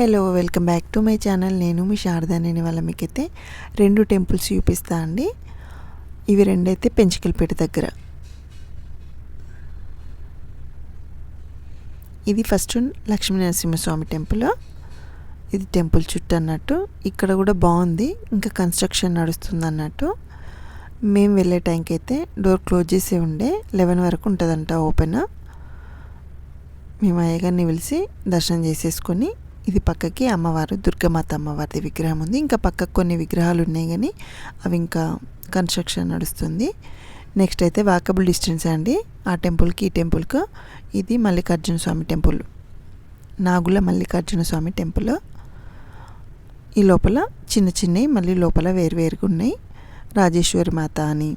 Hello welcome back to my channel. నేను మీ శారదా నేను వాళ్ళ మీకైతే రెండు టెంపుల్స్ చూపిస్తా అండి. ఇవి రెండైతే పెంచికల్పేట దగ్గర. ఇది ఫస్ట్ లక్ష్మీ నరసింహస్వామి టెంపుల్. ఇది టెంపుల్ చుట్టూ అన్నట్టు. ఇక్కడ కూడా బాగుంది. ఇంకా కన్స్ట్రక్షన్ నడుస్తుంది అన్నట్టు. మేము వెళ్ళే టైంకి అయితే డోర్ క్లోజ్ చేసి ఉండే లెవెన్ వరకు ఉంటుందంట ఓపెన్. మేము అయ్యగారిని పిలిచి దర్శనం చేసేసుకొని ఇది పక్కకి అమ్మవారు దుర్గమాత అమ్మవారిది విగ్రహం ఉంది. ఇంకా పక్కకు కొన్ని విగ్రహాలు ఉన్నాయి కానీ అవి ఇంకా కన్స్ట్రక్షన్ నడుస్తుంది. నెక్స్ట్ అయితే వాకబుల్ డిస్టెన్స్ అండి. ఆ టెంపుల్కి ఈ టెంపుల్కి. ఇది మల్లికార్జున స్వామి టెంపుల్. నాగుల మల్లికార్జున స్వామి టెంపుల్. ఈ లోపల చిన్న చిన్నవి మళ్ళీ లోపల వేరువేరుగా ఉన్నాయి. రాజేశ్వరి మాత అని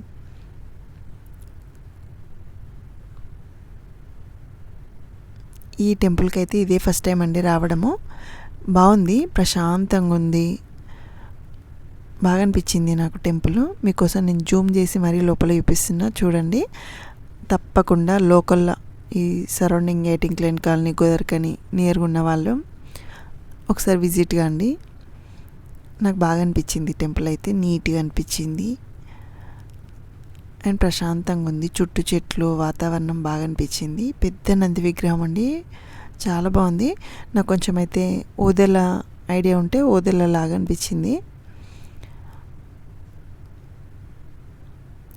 ఈ టెంపుల్కి అయితే ఇదే ఫస్ట్ టైం అండి రావడము. బాగుంది ప్రశాంతంగా ఉంది. బాగా అనిపించింది నాకు టెంపుల్. మీకోసం నేను జూమ్ చేసి మరీ లోపల చూపిస్తున్నా చూడండి. తప్పకుండా లోకల్ ఈ సరౌండింగ్ ఎయిటింగ్ క్లైన్ కాలనీ గోదర్కని నియర్గా ఉన్న వాళ్ళు ఒకసారి విజిట్ కాండి నాకు బాగా అనిపించింది టెంపుల్ అయితే నీట్గా అనిపించింది. అండ్ ప్రశాంతంగా ఉంది. చుట్టూ చెట్లు వాతావరణం బాగా అనిపించింది. పెద్ద నంది విగ్రహం అండి. చాలా బాగుంది. నాకు కొంచెం అయితే ఓదెల ఐడియా ఉంటే ఓదెల లాగా అనిపించింది.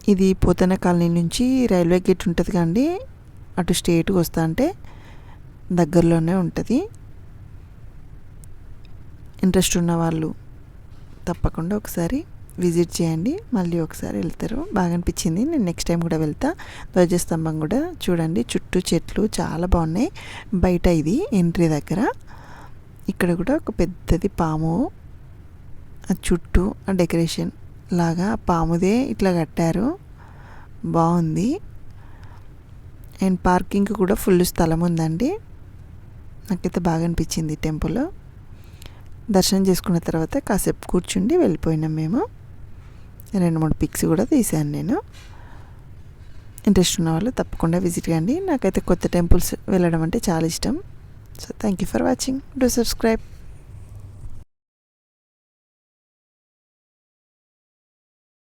ఇది పోతన కాలనీ నుంచి రైల్వే గేట్ ఉంటుంది కండి అటు స్టేట్కి వస్తా అంటే దగ్గరలోనే ఉంటుంది. ఇంట్రెస్ట్ ఉన్న వాళ్ళు తప్పకుండా ఒకసారి విజిట్ చేయండి. మళ్ళీ ఒకసారి వెళ్తారు. బాగా అనిపించింది. నేను నెక్స్ట్ టైం కూడా వెళ్తా. ధ్వజస్తంభం కూడా చూడండి. చుట్టూ చెట్లు చాలా బాగున్నాయి. బయట ఇది ఎంట్రీ దగ్గర. ఇక్కడ కూడా ఒక పెద్దది పాము. ఆ చుట్టూ ఆ డెకరేషన్ లాగా పాముదే ఇట్లా కట్టారు. బాగుంది. అండ్ పార్కింగ్ కూడా ఫుల్ స్థలం ఉందండి. నాకైతే బాగా అనిపించింది టెంపుల్. దర్శనం చేసుకున్న తర్వాత కాసేపు కూర్చుండి వెళ్ళిపోయినాం మేము. రెండు మూడు పిక్స్ కూడా తీసాను నేను. ఇంట్రెస్ట్ ఉన్న వాళ్ళు తప్పకుండా విజిట్ కండి. నాకైతే కొత్త టెంపుల్స్ వెళ్ళడం అంటే చాలా ఇష్టం. So thank you for watching do subscribe